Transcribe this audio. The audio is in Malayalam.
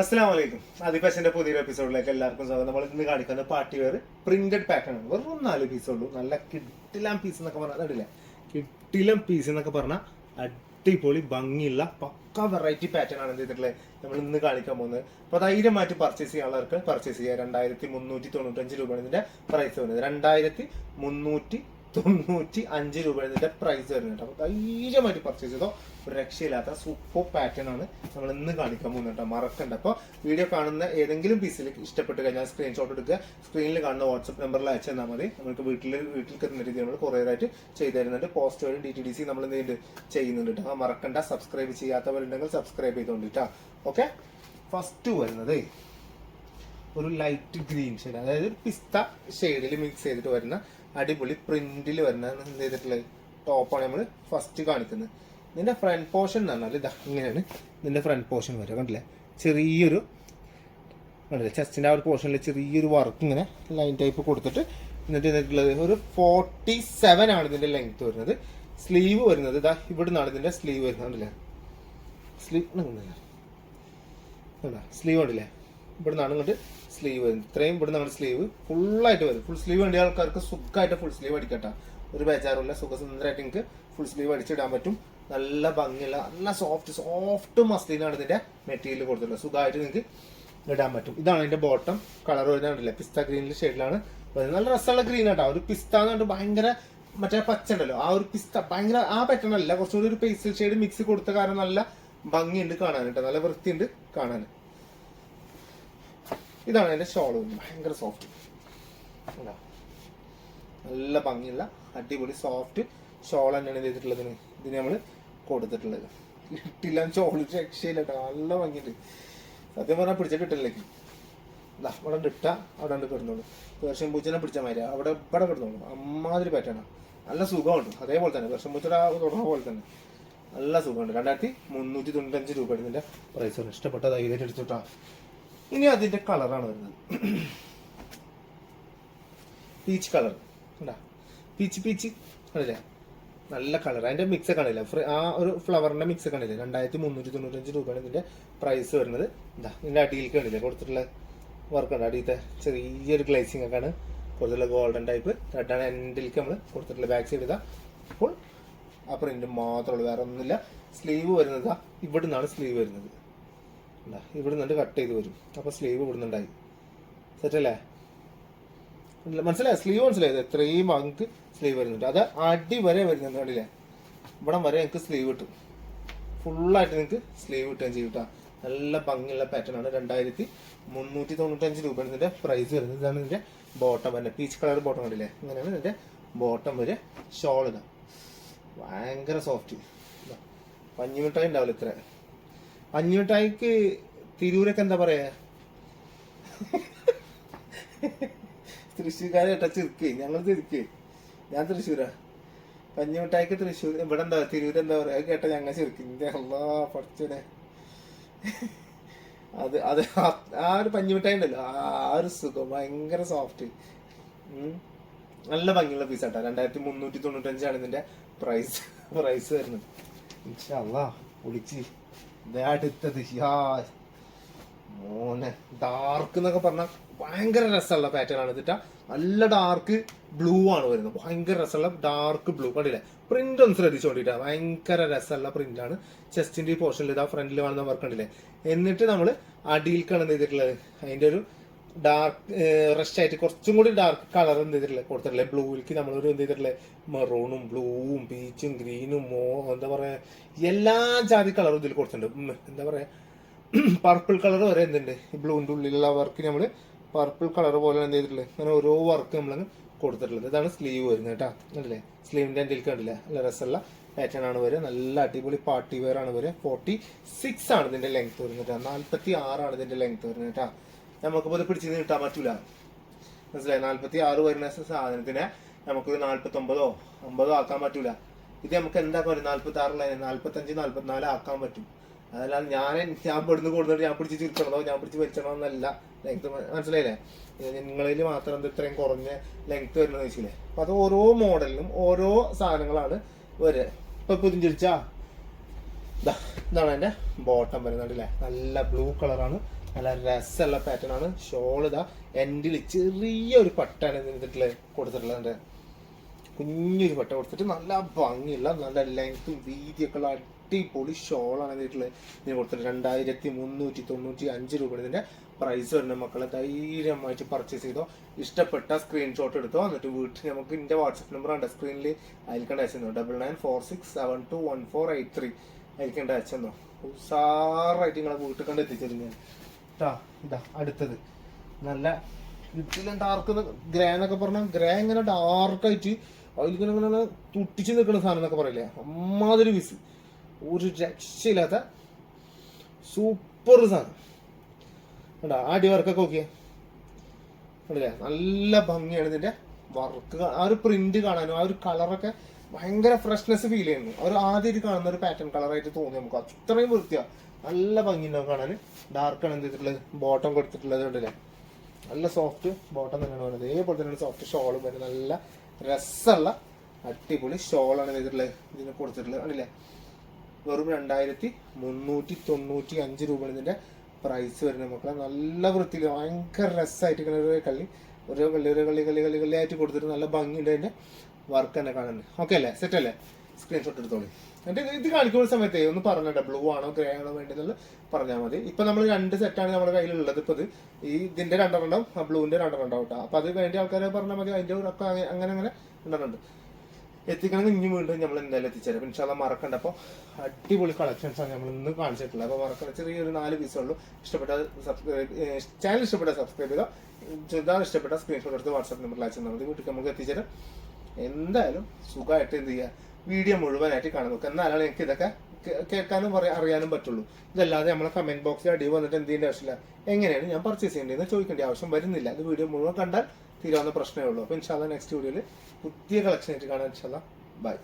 അസ്സാം വലൈക്കും ആദിഫാഷന്റെ പുതിയൊരു എപ്പിസോഡിലേക്ക് എല്ലാവർക്കും സ്വാഗതം. നമ്മൾ ഇന്ന് കാണിക്കുന്ന പാർട്ടി വേറെ പ്രിന്റഡ് പാറ്റേൺ ആണ്. വെറും നാല് പീസേ ഉള്ളൂ. നല്ല കിട്ടിലം പീസ് എന്നൊക്കെ പറഞ്ഞാൽ കണ്ടില്ലേ കിട്ടിലം പീസ് എന്നൊക്കെ പറഞ്ഞാൽ അടിപൊളി ഭംഗിയുള്ള പക്ക വെറൈറ്റി പാറ്റേൺ ആണ് എന്ത് ചെയ്തിട്ടുള്ളത്? നമ്മൾ ഇന്ന് കാണിക്കാൻ പോകുന്നത്. അപ്പോൾ മാറ്റി പർച്ചേസ് ചെയ്യാനുള്ളവർക്ക് പർച്ചേസ് ചെയ്യാം. രണ്ടായിരത്തി മുന്നൂറ്റി തൊണ്ണൂറ്റഞ്ച് രൂപയാണ് ഇതിന്റെ പ്രൈസ് വരുന്നത്. രണ്ടായിരത്തി മുന്നൂറ്റി തൊണ്ണൂറ്റി അഞ്ച് രൂപ ഇതിന്റെ പ്രൈസ് വരുന്നുണ്ട് അപ്പോൾ ധൈര്യമായിട്ട് പർച്ചേസ് ചെയ്തോ രക്ഷയില്ലാത്ത സൂപ്പർ പാറ്റേൺ ആണ് നമ്മൾ ഇന്ന് കാണിക്കാൻ പോകുന്നത് കേട്ടോ. മറക്കണ്ട. അപ്പോൾ വീഡിയോ കാണുന്ന ഏതെങ്കിലും പീസിൽ ഇഷ്ടപ്പെട്ട് കഴിഞ്ഞാൽ സ്ക്രീൻഷോട്ട് എടുക്കുക. സ്ക്രീനിൽ കാണുന്ന വാട്സപ്പ് നമ്പറിൽ അയച്ചു തന്നാൽ മതി. നമുക്ക് വീട്ടിൽ വീട്ടിൽ കിട്ടുന്ന രീതിയിൽ നമ്മൾ കുറേതായിട്ട് ചെയ്തു തരുന്നുണ്ട്. പോസ്റ്റ് വഴി ഡി ടി ഡി സി നമ്മൾ എന്ത് ചെയ്യുന്നുണ്ട്? കേട്ടോ. മറക്കണ്ട. സബ്സ്ക്രൈബ് ചെയ്യാത്തവരുണ്ടെങ്കിൽ സബ്സ്ക്രൈബ് ചെയ്തോണ്ടിട്ടാ ഓക്കെ ഫസ്റ്റ് വരുന്നത് ഒരു ലൈറ്റ് ഗ്രീൻ ഷെയ്ഡ് അതായത് പിസ്ത ഷെയ്ഡിൽ മിക്സ് ചെയ്തിട്ട് വരുന്ന അടിപൊളി പ്രിന്റിൽ വരുന്ന എന്ത് ചെയ്തിട്ടുള്ളത്? ടോപ്പാണ് നമ്മൾ ഫസ്റ്റ് കാണിക്കുന്നത്. ഇതിന്റെ ഫ്രണ്ട് പോർഷൻ എന്ന് പറഞ്ഞാൽ ഇതാ ഇങ്ങനെയാണ്. നിന്റെ ഫ്രണ്ട് പോർഷൻ വരിക കണ്ടില്ലേ? ചെറിയൊരു കണ്ടില്ലേ? ചെസ്റ്റിന്റെ ആ ഒരു പോർഷനിൽ ചെറിയൊരു വർക്ക് ഇങ്ങനെ ലൈൻ ടൈപ്പ് കൊടുത്തിട്ട് എന്നിട്ട് ഇതിട്ടുള്ളത് ഒരു ഫോർട്ടി സെവൻ ആണ് ഇതിന്റെ ലെങ്ത് വരുന്നത്. സ്ലീവ് വരുന്നത് ഇതാ ഇവിടെ നിന്നാണ് ഇതിന്റെ സ്ലീവ് വരുന്നത് കണ്ടില്ലേ? സ്ലീവ് സ്ലീവ് ഉണ്ടല്ലേ ഇവിടെ നിന്നാണ് ഇങ്ങോട്ട് സ്ലീവ് വരുന്നത്. ഇത്രയും ഇവിടെ നിന്നാണ് സ്ലീവ് ഫുള്ളായിട്ട് വരും ഫുൾ സ്ലീവ് വേണ്ടിയ ആൾക്കാർക്ക് സുഖമായിട്ട് ഫുൾ സ്ലീവ് അടിക്കട്ടെ. ഒരു ബേജാറുമില്ല. സുഖസുന്ദരമായിട്ട് നിങ്ങൾക്ക് ഫുൾ സ്ലീവ് അടിച്ചിടാൻ പറ്റും. നല്ല ഭംഗിയുള്ള നല്ല സോഫ്റ്റ് സോഫ്റ്റ് മസ്ലിനാണ് ഇതിന്റെ മെറ്റീരിയൽ കൊടുത്തിട്ടുള്ളത്. സുഖമായിട്ട് നിങ്ങൾക്ക് ഇടാൻ പറ്റും. ഇതാണ് അതിന്റെ ബോട്ടം കളർ വരുന്നുണ്ടല്ലേ പിസ്ത ഗ്രീനിൽ ഷെയ്ഡിലാണ് നല്ല രസമുള്ള ഗ്രീൻ ആട്ടോ. ഒരു പിസ്ത എന്ന് പറഞ്ഞിട്ട് ഭയങ്കര മറ്റേ പച്ച ഉണ്ടല്ലോ. ആ ഒരു പിസ്ത ഭയങ്കര ആ പാറ്റേൺ അല്ല. കുറച്ചുകൂടി ഒരു പേസ്റ്റൽ ഷെയ്ഡ് മിക്സ് കൊടുത്ത കാരണം നല്ല ഭംഗിയുണ്ട് കാണാൻ കേട്ടോ. നല്ല വൃത്തിയുണ്ട് കാണാൻ. ഇതാണ് അതിന്റെ ഷോൾ ഭയങ്കര സോഫ്റ്റ് നല്ല ഭംഗിയുള്ള അടിപൊളി സോഫ്റ്റ് ഷോൾ തന്നെയാണ് ചെയ്തിട്ടുള്ളത്. ഇതിന് നമ്മൾ കൊടുത്തിട്ടുള്ളത്. കിട്ടില്ല ചോളിച്ച് രക്ഷയില്ല കേട്ടോ നല്ല ഭംഗിയുണ്ട്. സത്യം പറഞ്ഞാൽ പിടിച്ച കിട്ടില്ലേക്ക് അവിടെ ഇട്ട അവിടെ ഉണ്ട് കിടന്നോളൂ. പൂച്ചനെ പിടിച്ച മാതിരി. അവിടെ ഇവിടെ കിടന്നോളൂ. അമ്മാതിരി പറ്റണം നല്ല സുഖമുണ്ട്. അതേപോലെ തന്നെ. പേർഷ്യൻ പൂച്ചയുടെ തുടങ്ങുന്ന പോലെ തന്നെ. നല്ല സുഖമുണ്ട്. രണ്ടായിരത്തി മുന്നൂറ്റി തൊണ്ണൂറ്റഞ്ച് രൂപ ഇതിന്റെ പ്രൈസ് ഇഷ്ടപ്പെട്ട ധൈര്യമായിട്ട് എടുത്തിട്ടാ. ഇനി അതിന്റെ കളറാണ് വരുന്നത്. പീച്ച് കളർ ഉണ്ടാ പീച്ച് പീച്ച് കണ്ടില്ലേ? നല്ല കളർ അതിന്റെ മിക്സ് കാണില്ല ആ ഒരു ഫ്ലവറിന്റെ മിക്സ് കാണില്ല രണ്ടായിരത്തി മുന്നൂറ്റി തൊണ്ണൂറ്റഞ്ച് രൂപയാണ് ഇതിന്റെ പ്രൈസ് വരുന്നത്. ഇതാ ഇതിന്റെ അടിയിൽ കാണില്ല കൊടുത്തിട്ടുള്ള വർക്ക് ഉണ്ട്. അടിയത്തെ ചെറിയൊരു ഗ്ലേസിംഗ് ഒക്കെയാണ് കൊടുത്തിട്ടുള്ള ഗോൾഡൻ ടൈപ്പ് റെഡാണ് എൻഡിലേക്ക് നമ്മൾ കൊടുത്തിട്ടുള്ള ബാക്ക് സൈഡ് ഇതാ. ഫുൾ ആ പ്രിന്റ് മാത്രമേ ഉള്ളൂ. വേറെ ഒന്നുമില്ല. സ്ലീവ് വരുന്നത് ഇവിടെ നിന്നാണ് സ്ലീവ് വരുന്നത്. ഇവിടെ നിന്നിട്ട് കട്ട് ചെയ്ത് വരും. അപ്പൊ സ്ലീവ് ഇവിടെ നിന്നുണ്ടായി സെറ്റല്ലേ മനസ്സിലായോ? സ്ലീവ് മനസ്സിലായത് എത്രയും ഭാഗത്ത് സ്ലീവ് വരുന്നുണ്ട്. അത് അടി വരെ വരുന്നുണ്ട് കണ്ടില്ലേ? ഇവിടം വരെ നിങ്ങൾക്ക് സ്ലീവ് കിട്ടും. ഫുള്ളായിട്ട് നിങ്ങൾക്ക് സ്ലീവ് കിട്ടുകയും ചെയ്യും കേട്ടോ നല്ല ഭംഗിയുള്ള പാറ്റേൺ ആണ്. രണ്ടായിരത്തി മുന്നൂറ്റി തൊണ്ണൂറ്റഞ്ച് രൂപ ഇതിന്റെ പ്രൈസ് വരുന്നത്. ഇതാണ് ഇതിന്റെ ബോട്ടം വരുന്നത് പീച്ച് കളർ ബോട്ടം കണ്ടില്ലേ? ഇങ്ങനെയാണ് ഇതിന്റെ ബോട്ടം വരെ ഷോൾ ഇതാ ഭയങ്കര സോഫ്റ്റ് പഞ്ഞിമിഠായി ഉണ്ടാവില്ല ഇത്ര? പഞ്ഞിമിഠായിക്ക് തിരൂരൊക്കെ എന്താ പറയാ? തൃശ്ശൂർക്കാരെ കേട്ടാ ചിരിക്കേ. ഞങ്ങൾ ചിരിക്കേ. ഞാൻ തൃശ്ശൂരാ. പഞ്ഞിമിഠായിക്ക് തൃശ്ശൂർ. ഇവിടെ എന്താ തിരൂർ എന്താ പറയാ? അത് കേട്ടാ ഞങ്ങൾ ചെറുക്ക് ഇന്റെ അല്ലാ പഠിച്ചനെ അത് അത് ആ- ഒരു പഞ്ഞിമിഠായി ഉണ്ടല്ലോ. ആ ഒരു സുഖം. ഭയങ്കര സോഫ്റ്റ് നല്ല ഭംഗിയുള്ള പീസ് ആട്ടോ. രണ്ടായിരത്തി മുന്നൂറ്റി തൊണ്ണൂറ്റഞ്ചാണ് ഇതിന്റെ പ്രൈസ് പ്രൈസ് വരുന്നത്. ഇൻഷാല്ലാ അടുത്തത്. യാ മോനെ. ഡാർക്ക് എന്നൊക്കെ പറഞ്ഞാൽ ഭയങ്കര രസമുള്ള പാറ്റേൺ ആണ് ഇതിട്ട. നല്ല ഡാർക്ക് ബ്ലൂ ആണ് വരുന്നത്. ഭയങ്കര രസമുള്ള ഡാർക്ക് ബ്ലൂ കണ്ടില്ലേ? പ്രിന്റ് ഒന്ന് ശ്രദ്ധിച്ചോണ്ടിട്ടാ ഭയങ്കര രസമുള്ള പ്രിന്റ് ആണ്. ചെസ്റ്റിന്റെ ഈ പോർഷനിൽ ഇതാ ഫ്രണ്ടിൽ കാണുന്ന വർക്ക് കണ്ടില്ലേ? എന്നിട്ട് നമ്മൾ അടിയിൽ എന്ത് ചെയ്തിട്ടുള്ളത്? അതിന്റെ ഒരു ഡാർക്ക് റഷ് ആയിട്ട് കുറച്ചും കൂടി ഡാർക്ക് കളർ എന്ത് ചെയ്തിട്ടില്ലേ കൊടുത്തിട്ടില്ലേ ബ്ലൂവിലേക്ക് നമ്മളൊരു എന്ത് ചെയ്തിട്ടില്ലേ മെറൂണും ബ്ലൂവും പീച്ചും ഗ്രീനും മോ എന്താ പറയാ എല്ലാ ജാതി കളറും ഇതിൽ കൊടുത്തിട്ടുണ്ട്. എന്താ പറയാ പർപ്പിൾ കളർ വരെ എന്തുണ്ട്? ഈ ബ്ലൂവിന്റെ ഉള്ളിലുള്ള വർക്ക് നമ്മൾ പർപ്പിൾ കളർ പോലെ എന്ത് ചെയ്തിട്ടുള്ളത്? അങ്ങനെ ഓരോ വർക്ക് നമ്മൾ കൊടുത്തിട്ടുള്ളത്. ഇതാണ് സ്ലീവ് വരുന്നത് കേട്ടോ. അല്ലേ സ്ലീവിന്റെ എന്റെ കണ്ടില്ല? നല്ല രസമുള്ള പാറ്റേൺ ആണ് വരിക. നല്ല അടിപൊളി പാർട്ടി വെയർ ആണ് വരിക. ഫോർട്ടി സിക്സ് ആണ് ഇതിന്റെ ലെങ്ത് വരുന്നത് നാല്പത്തി ആറാണ് ഇതിന്റെ ലെങ്ത് വരുന്നത് കേട്ടോ. നമുക്കിപ്പോൾ ഇത് പിടിച്ച് കിട്ടാൻ പറ്റൂല. മനസ്സിലായി? നാല്പത്തി ആറ് വരുന്ന സാധനത്തിനെ നമുക്കൊരു നാല്പത്തി ഒമ്പതോ അമ്പതോ ആക്കാൻ പറ്റൂല. ഇത് നമുക്ക് എന്താക്കാൻ പറ്റും? നാല്പത്തി ആറിലെ നാല്പത്തഞ്ച് നാല്പത്തിനാല് ആക്കാൻ പറ്റും. അതല്ലാതെ ഞാൻ ഞാൻ പെടുന്ന് കൊടുത്തിട്ട് ഞാൻ പിടിച്ച് ചുരുക്കണതോ ഞാൻ പിടിച്ച് വെച്ചണോ എന്നല്ല. ലെങ്ത് മനസ്സിലായില്ലേ? നിങ്ങളിൽ മാത്രം എന്ത് ഇത്രയും കുറഞ്ഞ ലെങ്ത് വരുന്നത് വെച്ചില്ലേ? അപ്പൊ അത് ഓരോ മോഡലിനും ഓരോ സാധനങ്ങളാണ് വരിക ഇപ്പൊ പുതിഞ്ചിരിച്ചാ? ഇതാണ് എന്റെ ബോട്ടം വരുന്നത് അല്ലേ നല്ല ബ്ലൂ കളറാണ് നല്ല രസമുള്ള പാറ്റേൺ ആണ്. ഷോൾ ഇതാ ചെറിയ ചെറിയൊരു പട്ടാണ് ഇതിട്ടുള്ളത് കൊടുത്തിട്ടുള്ളത് കുഞ്ഞൊരു പട്ട കൊടുത്തിട്ട് നല്ല ഭംഗിയുള്ള നല്ല ലെങ്ത്തും വീതിയൊക്കെ ഉള്ള അടിപൊളി ഷോളാണ് ഇതിട്ടുള്ളത് ഇതിന് കൊടുത്തിട്ട് രണ്ടായിരത്തി മുന്നൂറ്റി തൊണ്ണൂറ്റി അഞ്ച് രൂപ ഇതിന്റെ പ്രൈസ് വരുന്ന. മക്കളെ ധൈര്യമായിട്ട് പർച്ചേസ് ചെയ്തോ ഇഷ്ടപ്പെട്ട സ്ക്രീൻഷോട്ട് എടുത്തോ എന്നിട്ട് വീട്ടിൽ നമുക്ക് എന്റെ വാട്സപ്പ് നമ്പർ ഉണ്ട് സ്ക്രീനിൽ അയൽക്കേണ്ട അയച്ചു double nine four six seven two one four eight three അയൽക്കേണ്ട അയച്ചെന്നോ. ഉസാറായിട്ട് നിങ്ങളെ വീട്ടിൽ കണ്ട് എത്തിച്ചിരുന്നു ഞാൻ. ട്ടാ, ഇതാ അടുത്തത്. നല്ല ഇതിലും ഡാർക്ക് ഗ്രേ എന്നൊക്കെ പറഞ്ഞാൽ ഗ്രേ ഇങ്ങനെ ഡാർക്കായിട്ട് അതിലിങ്ങനെ ഇങ്ങനെ തുട്ടിച്ച് നിൽക്കുന്ന സാധനം എന്നൊക്കെ പറയില്ലേ? അമ്മാതിരി വിസ്. ഒരു രക്ഷയില്ലാത്ത സൂപ്പർ സാധനം. ആ അടി വർക്കൊക്കെ നോക്കിയേ. കണ്ടില്ലേ? നല്ല ഭംഗിയാണ് ഇതിന്റെ വർക്ക്. ആ ഒരു പ്രിന്റ് കാണാനും ആ ഒരു കളറൊക്കെ ഭയങ്കര ഫ്രഷ്നെസ് ഫീൽ ചെയ്യുന്നു. അവർ ആദ്യമായിട്ട് കാണുന്ന ഒരു പാറ്റേൺ കളറായിട്ട് തോന്നി നമുക്ക്. അത്രയും വൃത്തിയാ. നല്ല ഭംഗി ഉണ്ടാവും കാണാൻ ഡാർക്കാണ് എന്ത് ചെയ്തിട്ടുള്ളത്? ബോട്ടം കൊടുത്തിട്ടുള്ളത് കണ്ടില്ലേ? നല്ല സോഫ്റ്റ് ബോട്ടം തന്നെയാണ് വരുന്നത് ഇതേപോലെ തന്നെയാണ് സോഫ്റ്റ് ഷോളും വരുന്നത് നല്ല രസമുള്ള അടിപൊളി ഷോളാണ് ചെയ്തിട്ടുള്ളത് ഇതിന് കൊടുത്തിട്ടുള്ളത്. കണ്ടില്ലേ? വെറും രണ്ടായിരത്തി മുന്നൂറ്റി തൊണ്ണൂറ്റി അഞ്ച് രൂപയാണ് ഇതിന്റെ പ്രൈസ് വരുന്നത് മക്കളെ. നല്ല വൃത്തിയിൽ ഭയങ്കര രസമായിട്ട് ഇങ്ങനെ ഒരു കളി ഓരോ കളി ഓരോ കളി കളി കളി കളിയായിട്ട് കൊടുത്തിട്ട് നല്ല ഭംഗിയുണ്ട് അതിന്റെ വർക്ക് തന്നെ കാണുന്നുണ്ട് ഓക്കെ അല്ലേ? സെറ്റ് അല്ലേ? സ്ക്രീൻഷോട്ട് എടുത്തോളി. എന്നിട്ട് ഇത് കാണിക്കുന്ന സമയത്തേ ഒന്ന് പറഞ്ഞിട്ട് ബ്ലൂ ആണോ ഗ്രേ ആണോ വേണ്ടതെന്ന് പറഞ്ഞാൽ മതി. ഇപ്പൊ നമ്മൾ രണ്ട് സെറ്റാണ് നമ്മുടെ കയ്യിലുള്ളത്. ഇപ്പൊ ഇത് ഈ ഇതിന്റെ രണ്ടെണ്ണം ബ്ലൂവിന്റെ രണ്ടെണ്ണം ഉണ്ടാവും അപ്പൊ അത് വേണ്ടി ആൾക്കാരെ പറഞ്ഞാൽ മതി. അതിന്റെ ഒക്കെ അങ്ങനെ അങ്ങനെ ഉണ്ടാവുന്നുണ്ട് എത്തിക്കണമെങ്കിൽ ഇനി വീണ്ടും നമ്മൾ എന്തായാലും എത്തിച്ചേരാം. ഇൻഷാല്ല മറക്കണ്ട. അപ്പോൾ അടിപൊളി കളക്ഷൻസ് ആണ് നമ്മൾ ഇന്ന് കാണിച്ചിട്ടുള്ളത്. അപ്പോൾ മറക്കണ്ട. ചെറിയൊരു നാല് പീസേ ഉള്ളൂ. ഇഷ്ടപ്പെട്ട സബ്സ്ക്രൈബ് ചാനൽ ഇഷ്ടപ്പെട്ട സബ്സ്ക്രൈബ് ചെയ്യുക ചെറുതാ ഇഷ്ടപ്പെട്ട സ്ക്രീൻഷോട്ട് എടുത്ത് വാട്സാപ്പ് നമ്പറിൽ അയച്ചു തന്നാൽ മതി. വീട്ടിൽ നമുക്ക് എത്തിച്ചേരാം. എന്തായാലും സുഖമായിട്ട് എന്ത് ചെയ്യുക വീഡിയോ മുഴുവനായിട്ട് നോക്കുക എന്നാലാണ് എനിക്ക് ഇതൊക്കെ കേൾക്കാനും പറയാൻ അറിയാനും പറ്റുള്ളൂ. ഇതല്ലാതെ നമ്മളെ കമന്റ് ബോക്സിൽ അടി വന്നിട്ട് എന്ത് ആവശ്യമില്ല. എങ്ങനെയാണ് ഞാൻ പർച്ചേസ് ചെയ്യേണ്ടതെന്ന് ചോദിക്കേണ്ട ആവശ്യം വരുന്നില്ല. അത് വീഡിയോ മുഴുവൻ കണ്ടാൽ തീരാവുന്ന പ്രശ്നമേ ഉള്ളൂ. അപ്പോൾ ഇൻഷാല്ല നെക്സ്റ്റ് വീഡിയോയിൽ പുതിയ കളക്ഷൻ ആയിട്ട് കാണാൻ ഇൻഷാല്ല ബൈ